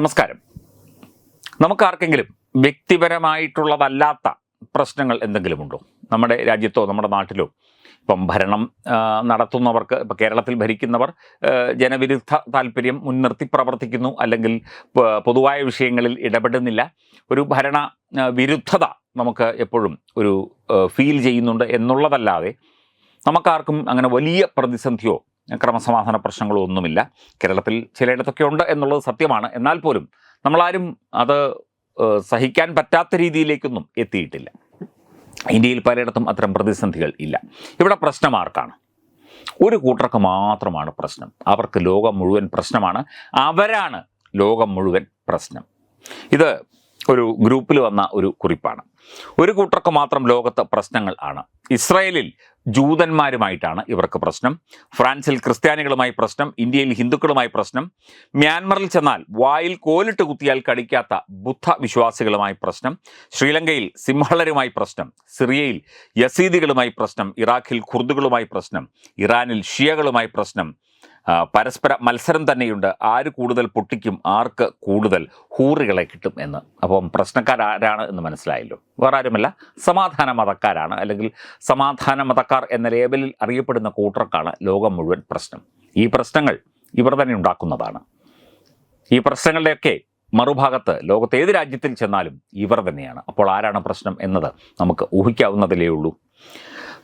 നമസ്കാരം. നമുക്ക് ആർക്കെങ്കിലും വ്യക്തിപരമായിട്ടുള്ളതല്ലാത്ത പ്രശ്നങ്ങൾ എന്തെങ്കിലുമുണ്ടോ? നമ്മുടെ രാജ്യത്തോ നമ്മുടെ നാട്ടിലോ? ഇപ്പം ഭരണം നടത്തുന്നവർക്ക് ഇപ്പം കേരളത്തിൽ ഭരിക്കുന്നവർ ജനവിരുദ്ധ താല്പര്യം മുൻനിർത്തി പ്രവർത്തിക്കുന്നു അല്ലെങ്കിൽ പൊതുവായ വിഷയങ്ങളിൽ ഇടപെടുന്നില്ല. ഒരു ഭരണ വിരുദ്ധത നമുക്ക് എപ്പോഴും ഒരു ഫീൽ ചെയ്യുന്നുണ്ട് എന്നുള്ളതല്ലാതെ നമുക്കാർക്കും അങ്ങനെ വലിയ പ്രതിസന്ധിയോ ക്രമസമാധാന പ്രശ്നങ്ങളോ ഒന്നുമില്ല കേരളത്തിൽ ചിലയിടത്തൊക്കെ ഉണ്ട് എന്നുള്ളത് സത്യമാണ്. എന്നാൽ പോലും നമ്മളാരും അത് സഹിക്കാൻ പറ്റാത്ത രീതിയിലേക്കൊന്നും എത്തിയിട്ടില്ല. ഇന്ത്യയിൽ പലയിടത്തും അത്തരം പ്രതിസന്ധികൾ ഇല്ല. ഇവിടെ പ്രശ്നം ആർക്കാണ്? ഒരു കൂട്ടർക്ക് മാത്രമാണ് പ്രശ്നം. അവർക്ക് ലോകം മുഴുവൻ പ്രശ്നമാണ്. അവരാണ് ലോകം മുഴുവൻ പ്രശ്നം. ഇത് ഒരു ഗ്രൂപ്പിൽ വന്ന ഒരു കുറിപ്പാണ്. ഒരു കൂട്ടർക്ക് മാത്രം ലോകത്ത് പ്രശ്നങ്ങൾ ആണ്. ഇസ്രായേലിൽ ജൂതന്മാരുമായിട്ടാണ് ഇവർക്ക് പ്രശ്നം. ഫ്രാൻസിൽ ക്രിസ്ത്യാനികളുമായി പ്രശ്നം ഇന്ത്യയിൽ ഹിന്ദുക്കളുമായി പ്രശ്നം. മ്യാൻമറിൽ ചെന്നാൽ വായിൽ കോലിട്ട് കുത്തിയാൽ കടിക്കാത്ത ബുദ്ധ വിശ്വാസികളുമായി പ്രശ്നം. ശ്രീലങ്കയിൽ സിംഹളരുമായി പ്രശ്നം. സിറിയയിൽ യസീദികളുമായി പ്രശ്നം. ഇറാഖിൽ ഖുർദുകളുമായി പ്രശ്നം. ഇറാനിൽ ഷിയകളുമായി പ്രശ്നം. പരസ്പര മത്സരം തന്നെയുണ്ട്. ആര് കൂടുതൽ പൊട്ടിക്കും ആർക്ക് കൂടുതൽ ഹൂറികളെ കിട്ടും എന്ന്. അപ്പം പ്രശ്നക്കാരാരാണ് എന്ന് മനസ്സിലായല്ലോ. വേറെ ആരുമല്ല സമാധാന മതക്കാരാണ് അല്ലെങ്കിൽ സമാധാന മതക്കാർ എന്ന ലേബലിൽ അറിയപ്പെടുന്ന കൂട്ടർക്കാണ് ലോകം മുഴുവൻ പ്രശ്നം. ഈ പ്രശ്നങ്ങൾ ഇവർ തന്നെ ഉണ്ടാക്കുന്നതാണ്. ഈ പ്രശ്നങ്ങളുടെയൊക്കെ മറുഭാഗത്ത് ലോകത്ത് ഏത് രാജ്യത്തിൽ ചെന്നാലും ഇവർ തന്നെയാണ്. അപ്പോൾ ആരാണ് പ്രശ്നം എന്നത് നമുക്ക് ഊഹിക്കാവുന്നതിലേ ഉള്ളൂ.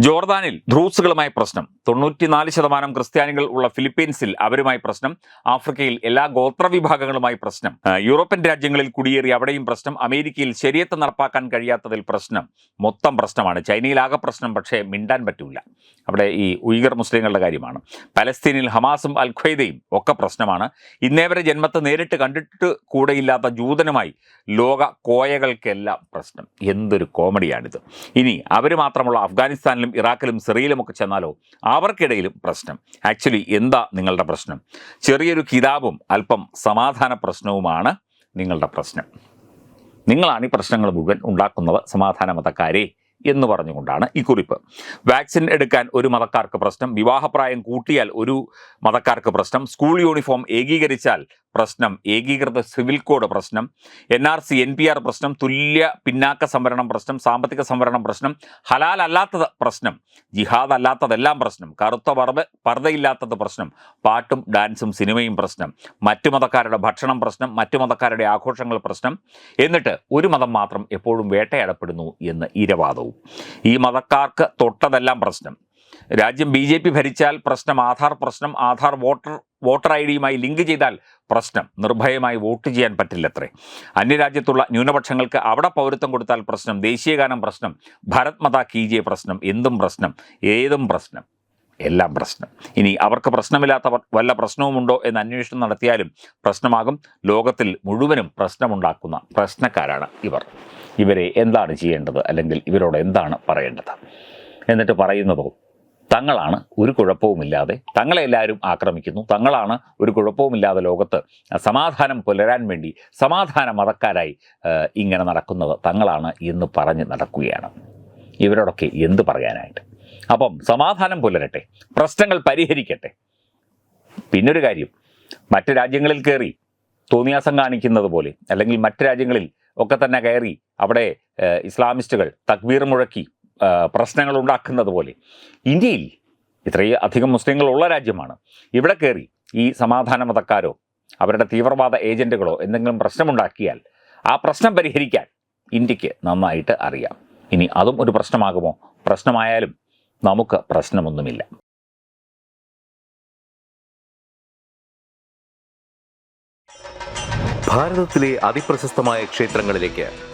ജോർദാനിൽ ധ്രൂസുകളുമായി പ്രശ്നം. തൊണ്ണൂറ്റിനാല് ശതമാനം ക്രിസ്ത്യാനികൾ ഉള്ള ഫിലിപ്പീൻസിൽ അവരുമായി പ്രശ്നം. ആഫ്രിക്കയിൽ എല്ലാ ഗോത്ര വിഭാഗങ്ങളുമായി പ്രശ്നം. യൂറോപ്യൻ രാജ്യങ്ങളിൽ കുടിയേറി അവിടെയും പ്രശ്നം. അമേരിക്കയിൽ ശരിയത്ത് നടപ്പാക്കാൻ കഴിയാത്തതിൽ പ്രശ്നം. മൊത്തം പ്രശ്നമാണ്. ചൈനയിലാകെ പ്രശ്നം പക്ഷേ മിണ്ടാൻ പറ്റില്ല അവിടെ ഈ ഉയ്ഗർ മുസ്ലിങ്ങളുടെ കാര്യമാണ്. പലസ്തീനിൽ ഹമാസും അൽ ഖ്വയ്ദയും ഒക്കെ പ്രശ്നമാണ്. ഇന്നേവരെ ജന്മത്തെ നേരിട്ട് കണ്ടിട്ട് കൂടെയില്ലാത്ത ജൂതനുമായി ലോക കോയകൾക്കെല്ലാം പ്രശ്നം. എന്തൊരു കോമഡിയാണിത്. ഇനി അവർ മാത്രമുള്ള അഫ്ഗാനിസ്ഥാനിലും ഇറാഖിലും സിറിയയിലും ഒക്കെ ചെന്നാലോ അവർക്കിടയിലും പ്രശ്നം. ആക്ച്വലി എന്താ നിങ്ങളുടെ പ്രശ്നം? ചെറിയൊരു കിതാബും അല്പം സമാധാന പ്രശ്നവുമാണ് നിങ്ങളുടെ പ്രശ്നം. നിങ്ങളാണ് ഈ പ്രശ്നങ്ങൾ മുഴുവൻ ഉണ്ടാക്കുന്നത് സമാധാന മതക്കാരെ എന്ന് പറഞ്ഞുകൊണ്ടാണ് ഈ കുറിപ്പ്. വാക്സിൻ എടുക്കാൻ ഒരു മതക്കാർക്ക് പ്രശ്നം വിവാഹപ്രായം കൂട്ടിയാൽ ഒരു മതക്കാർക്ക് പ്രശ്നം സ്കൂൾ യൂണിഫോം ഏകീകരിച്ചാൽ പ്രശ്നം ഏകീകൃത സിവിൽ കോഡ് പ്രശ്നം N R C N P R പ്രശ്നം തുല്യ പിന്നാക്ക സംവരണം പ്രശ്നം സാമ്പത്തിക സംവരണം പ്രശ്നം ഹലാൽ അല്ലാത്തത് പ്രശ്നം ജിഹാദ് അല്ലാത്തതെല്ലാം പ്രശ്നം കറുത്ത പർദ്ദ പർദ്ദയില്ലാത്തത് പ്രശ്നം പാട്ടും ഡാൻസും സിനിമയും പ്രശ്നം മറ്റു മതക്കാരുടെ ഭക്ഷണം പ്രശ്നം മറ്റു മതക്കാരുടെ ആഘോഷങ്ങൾ പ്രശ്നം എന്നിട്ട് ഒരു മതം മാത്രം എപ്പോഴും വേട്ടയാടപ്പെടുന്നു എന്ന് ഇരവാദവും. ഈ മതക്കാർക്ക് തൊട്ടതെല്ലാം പ്രശ്നം. രാജ്യം ബി ജെ പി ഭരിച്ചാൽ പ്രശ്നം ആധാർ പ്രശ്നം ആധാർ വോട്ടർ വോട്ടർ ഐ ഡിയുമായി ലിങ്ക് ചെയ്താൽ പ്രശ്നം. നിർഭയമായി വോട്ട് ചെയ്യാൻ പറ്റില്ലത്രേ. അന്യരാജ്യത്തുള്ള ന്യൂനപക്ഷങ്ങൾക്ക് അവിടെ പൗരത്വം കൊടുത്താൽ പ്രശ്നം. ദേശീയഗാനം പ്രശ്നം. ഭരത് മത കീജിയ പ്രശ്നം. എന്തും പ്രശ്നം. ഏതും പ്രശ്നം. എല്ലാം പ്രശ്നം. ഇനി അവർക്ക് പ്രശ്നമില്ലാത്ത വല്ല പ്രശ്നവുമുണ്ടോ എന്ന് അന്വേഷണം നടത്തിയാലും പ്രശ്നമാകും. ലോകത്തിൽ മുഴുവനും പ്രശ്നമുണ്ടാക്കുന്ന പ്രശ്നക്കാരാണ് ഇവർ. ഇവരെ എന്താണ് ചെയ്യേണ്ടത്? അല്ലെങ്കിൽ ഇവരോട് എന്താണ് പറയേണ്ടത്? എന്നിട്ട് പറയുന്നതോ തങ്ങളാണ് ഒരു കുഴപ്പവുമില്ലാതെ തങ്ങളെല്ലാവരും ആക്രമിക്കുന്നു. തങ്ങളാണ് ഒരു കുഴപ്പവുമില്ലാതെ ലോകത്ത് സമാധാനം പുലരാൻ വേണ്ടി സമാധാന മതക്കാരായി ഇങ്ങനെ നടക്കുന്നത്. തങ്ങളാണ് എന്ന് പറഞ്ഞ് നടക്കുകയാണ്. ഇവരോടൊക്കെ എന്ത് പറയാനായിട്ട്? അപ്പം സമാധാനം പുലരട്ടെ പ്രശ്നങ്ങൾ പരിഹരിക്കട്ടെ. പിന്നൊരു കാര്യം മറ്റ് രാജ്യങ്ങളിൽ കയറി തോന്നിയാസം കാണിക്കുന്നത് പോലെ അല്ലെങ്കിൽ മറ്റ് രാജ്യങ്ങളിൽ ഒക്കെ തന്നെ കയറി അവിടെ ഇസ്ലാമിസ്റ്റുകൾ തക്ബീർ മുഴക്കി പ്രശ്നങ്ങൾ ഉണ്ടാക്കുന്നത് പോലെ ഇന്ത്യയിൽ ഇത്രയും അധികം മുസ്ലിങ്ങളുള്ള രാജ്യമാണ്. ഇവിടെ കയറി ഈ സമാധാന മതക്കാരോ അവരുടെ തീവ്രവാദ ഏജന്റുകളോ എന്തെങ്കിലും പ്രശ്നമുണ്ടാക്കിയാൽ ആ പ്രശ്നം പരിഹരിക്കാൻ ഇന്ത്യയ്ക്ക് നന്നായിട്ട് അറിയാം. ഇനി അതും ഒരു പ്രശ്നമാകുമോ? പ്രശ്നമായാലും നമുക്ക് പ്രശ്നമൊന്നുമില്ല. ഭാരതത്തിലെ അതിപ്രശസ്തമായ ക്ഷേത്രങ്ങളിലേക്ക്